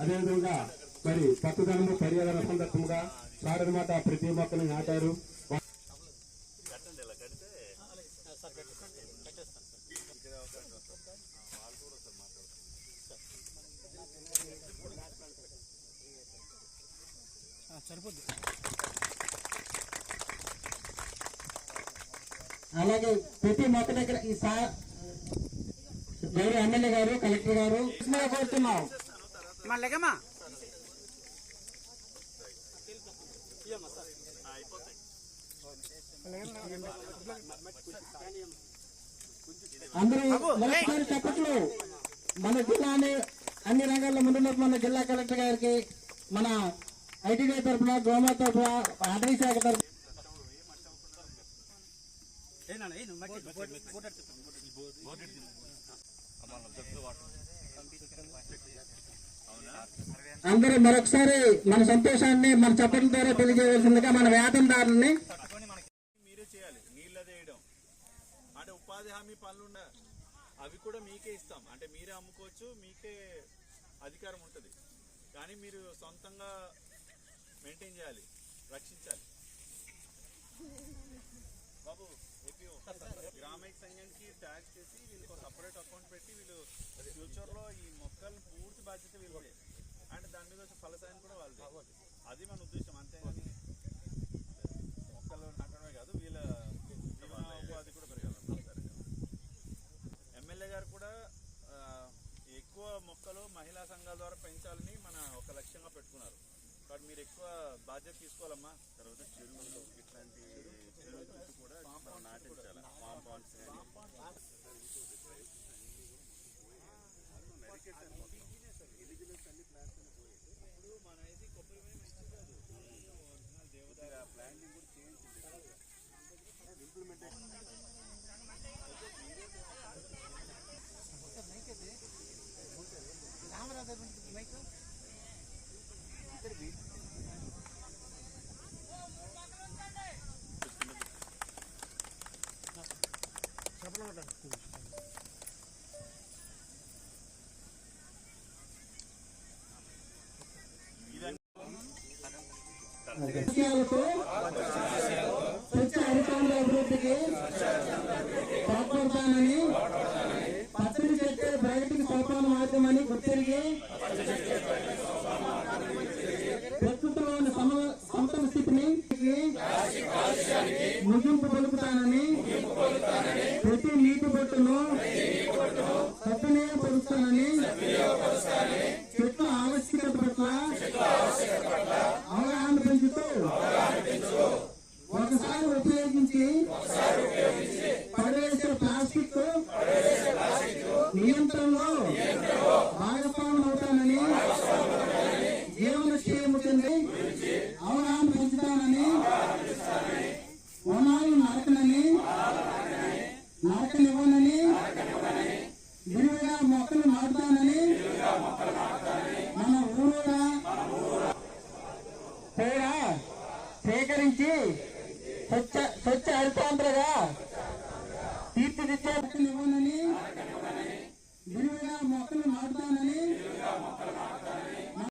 అదేవిధంగా మరి పచ్చదనము పర్యావరణ సందర్భంగా సారని మాట ప్రతి మొక్కను నాటారు. సరిపోద్ది అలాగే ప్రతి మొక్క దగ్గర ఈ సార్ గౌరవ ఎమ్మెల్యే గారు కలెక్టర్ గారు కోరుతున్నాం. మళ్ళీగమ్మా అందరూ చెప్పట్లు మన జిల్లాని అన్ని రంగాల్లో ముందున్న మన జిల్లా కలెక్టర్ గారికి మన ఐటీడీ తరఫున గోమా తరఫున అటవీ శాఖ తరఫున అందరూ మరొకసారి మన సంతోషాన్ని మన చప్పట్ల ద్వారా తెలియజేయవలసిందిగా మన వేతనదారుల్ని మీరే చేయాలి. నీళ్ళు వేయడం అంటే ఉపాధి హామీ పనులు అవి కూడా మీకే ఇస్తాం. అంటే మీరే అమ్ముకోవచ్చు మీకే అధికారం ఉంటుంది. కానీ మీరు సొంతంగా మెయింటైన్ చేయాలి రక్షించాలి. బాబు గ్రామైక సంఘానికి ట్యాక్స్ చేసి వీళ్ళకి సపరేట్ అకౌంట్ పెట్టి వీళ్ళు ఫ్యూచర్లో ఈ మొక్కలను పూర్తి బాధ్యత వీళ్ళదే. అంటే దాని మీద వచ్చే ఫలసాయం కూడా వాళ్ళది. అది మన ఉద్దేశం అంతేగాని మొక్కలు నాటడమే కాదు వీళ్ళ జీవనోపాధి కూడా పెరగాలి. ఎమ్మెల్యే గారు కూడా ఎక్కువ మొక్కలు మహిళా సంఘాల ద్వారా పెంచాలని మన ఒక లక్ష్యంగా పెట్టుకున్నారు. కాబట్టి మీరు ఎక్కువ బాధ్యత తీసుకోవాలమ్మా. తర్వాత చెరువులు ఇట్లాంటి చెరువు చుట్టూ కూడా మనం నాటించాలి కాంపౌండ్స్ కానీ విషయాలతో స్వచ్ఛ హరితాంధ్ర అభివృద్ధికి తోడ్పడతానని పచ్చని చెట్టు బయటికి సోపాన మార్గమని గుర్తిరిగి ప్రస్తుతంలోని సమ సమతల స్థితిని ముగింపు పలుకుతానని ప్రతి నీటి బొట్టును సద్వినియోగపరుస్తానని చెట్ల నియంత్రణలో భాగస్వామ్యం అవుతానని జీవనశీలము చెంది అవగాహన పెంచుతానని వనాలు నరకనని నరకనివ్వనని విరివిగా మొక్కలు నాటుతానని మన ఊరుగా పేడ సేకరించి స్వచ్ఛ స్వచ్ఛ హరితాంధ్రగా తీర్చిదిద్దేనని విరివిగా మొక్కలు నాటుతానని